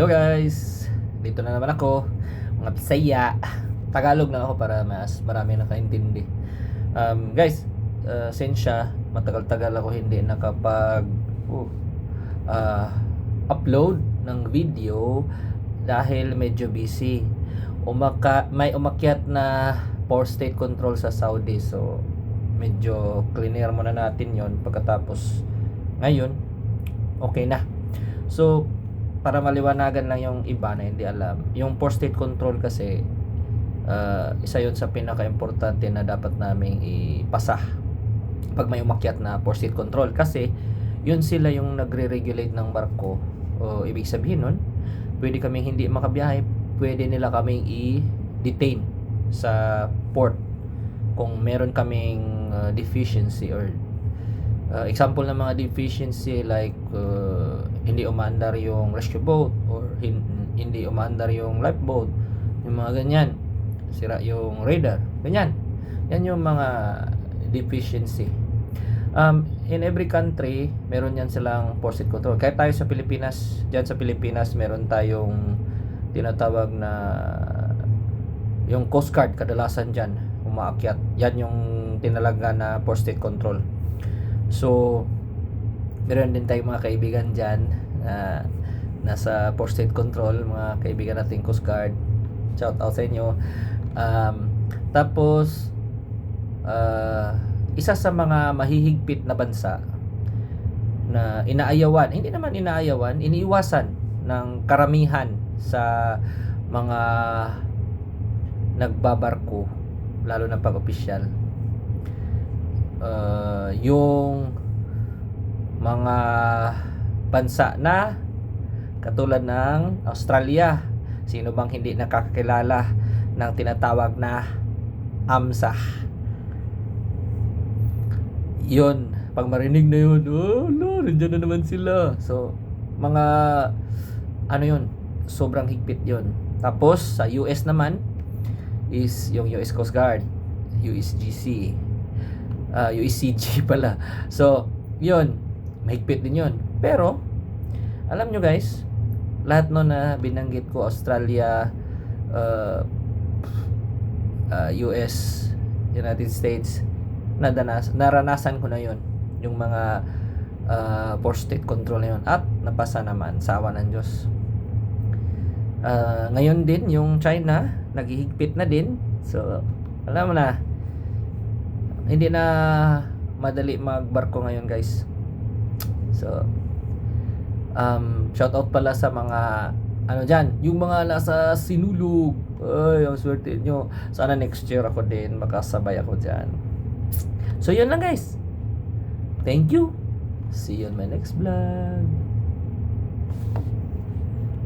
Hello guys! Dito na naman ako, mga Bisaya. Tagalog na ako para mas marami nakaintindi. Um, guys, uh, sensya, matagal-tagal ako hindi nakapag uh, uh, upload ng video dahil medyo busy. Umaka, may umakyat na power state control sa Saudi. So, medyo cleaner muna natin yon pagkatapos ngayon, okay na. So, para maliwanagan lang yung iba na hindi alam, yung power state control kasi uh, isa yun sa pinaka-importante na dapat naming ipasa pag may umakyat na power state control. Kasi yun sila yung nagre-regulate ng barko. O ibig sabihin nun pwede kaming hindi makabiyahe pwede nila kaming i-detain sa port kung meron kaming uh, deficiency or uh, example ng mga deficiency like uh, hindi umandar yung rescue boat or hin- hindi umandar yung lifeboat yung mga ganyan. Sira yung radar ganyan. Yan yung mga deficiency. Um, in every country meron yan silang state control. Kahit tayo sa Pilipinas dyan sa Pilipinas meron tayong tinatawag na yung Coast Guard kadalasan dyan umaakyat. Yan yung tinalaga na state control So, meron din tayong mga kaibigan dyan na nasa port state control, mga kaibigan nating Coast Guard. Shout out sa inyo. Um, tapos, uh, isa sa mga mahihigpit na bansa na inaayawan, hindi naman inaayawan, iniiwasan ng karamihan sa mga nagbabarko, lalo na pag-opisyal uh, yung mga bansa na katulad ng Australia. Sino bang hindi nakakilala ng tinatawag na AMSA? Yun, pag marinig na yun, oh, no, nandiyan na naman sila. So, mga, ano yun, sobrang higpit yun. Tapos, sa US naman, is yung US Coast Guard, USGC uh, UECG pala. So, yun, mahigpit din yun. Pero, alam nyo guys, lahat no na binanggit ko, Australia, uh, uh, US, United States, nadanas, naranasan ko na yun. Yung mga uh, poor state control na yun. At napasa naman, sawa ng Diyos. Uh, ngayon din, yung China, naghihigpit na din. So, alam mo na, hindi na madali magbarko ngayon guys. So um, shout out pala sa mga ano dyan, yung mga nasa sinulog. Ay, ang swerte nyo. Sana next year ako din makasabay ako dyan. So yun lang guys. Thank you. See you on my next vlog